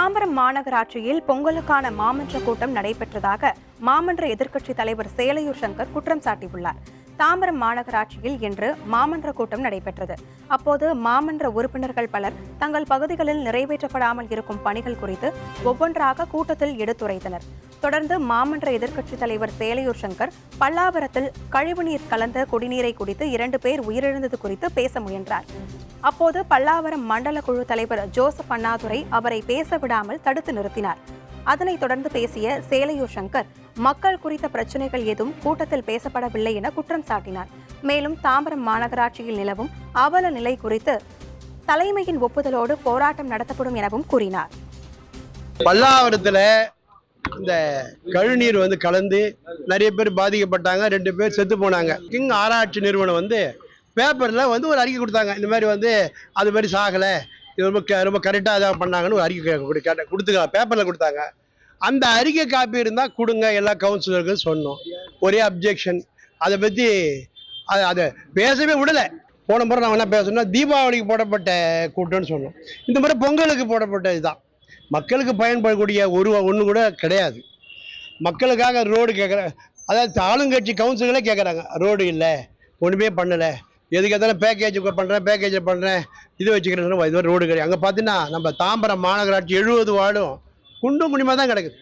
தாம்பரம் மாநகராட்சியில் பொங்கலுக்கான மாமன்ற கூட்டம் நடைபெற்றதாக மாமன்ற எதிர்க்கட்சித் தலைவர் சேலையூர் சங்கர் குற்றம் சாட்டியுள்ளார். தாம்பரம் மாநகராட்சியில் இன்று மாமன்ற கூட்டம் நடைபெற்றது. அப்போது மாமன்ற உறுப்பினர்கள் பலர் தங்கள் பகுதிகளில் நிறைவேற்றப்படாமல் இருக்கும் பணிகள் குறித்து ஒவ்வொன்றாக கூட்டத்தில் எடுத்துரைத்தனர். தொடர்ந்து மாமன்ற எதிர்க்கட்சித் தலைவர் சேலையூர் சங்கர் பல்லாவரத்தில் கழிவுநீர் கலந்த குடிநீரை குடித்து இரண்டு பேர் உயிரிழந்தது குறித்து பேச முயன்றார். அப்போது பல்லாவரம் மண்டல குழு தலைவர் ஜோசப் அண்ணாதுரை அவரை பேச விடாமல் தடுத்து நிறுத்தினார். அதனைத் தொடர்ந்து பேசிய சேலையூர் சங்கர் மக்கள் குறித்த பிரச்சினைகள் எதுவும் கூட்டத்தில் பேசப்படவில்லை என குற்றம் சாட்டினார். மேலும் தாம்பரம் மாநகராட்சியில் நிலவும் அவல நிலை குறித்து தலைமையின் ஒப்புதலோடு போராட்டம் நடத்தப்படும் எனவும் கூறினார். பல்லாவரத்தில் இந்த கழிநீர் வந்து கலந்து நிறைய பேர் பாதிக்கப்பட்டாங்க ரெண்டு பேர் செத்து போனாங்க. கிங் ஆராய்ச்சி நிறுவனம் வந்து பேப்பரில் வந்து ஒரு அறிக்கை கொடுத்தாங்க. இந்த மாதிரி வந்து அது மாதிரி சாகலை இது ரொம்ப ரொம்ப கரெக்டாக இதாக பண்ணாங்கன்னு ஒரு அறிக்கை கொடு- பேப்பரில் கொடுத்தாங்க. அந்த அறிக்கை காப்பி இருந்தால் கொடுங்க எல்லா கவுன்சிலருக்கும் சொன்னோம். ஒரே அப்ஜெக்ஷன் அதை பற்றி அதை அதை பேசவே விடலை. போன முறை நான் என்ன பேசணும்னா தீபாவளிக்கு போடப்பட்ட கூட்டம்னு சொன்னோம். இந்த முறை பொங்கலுக்கு போடப்பட்ட இதுதான் மக்களுக்கு பயன்படக்கூடிய ஒரு ஒன்று கூட கிடையாது. மக்களுக்காக ரோடு கேட்குற அதாவது ஆளுங்கட்சி கவுன்சிலர்களே கேட்குறாங்க ரோடு இல்லை ஒன்றுமே பண்ணலை. எதுக்கு எதாலும் பேக்கேஜ் பண்ணுறேன் பேக்கேஜ் பண்ணுறேன் இது வச்சுக்கிறேன் இது ரோடு கிடையாது. அங்கே பார்த்தீங்கன்னா நம்ம தாம்பரம் மாநகராட்சி எழுபது வார்டும் குண்டும் குடிமா தான் கிடக்குது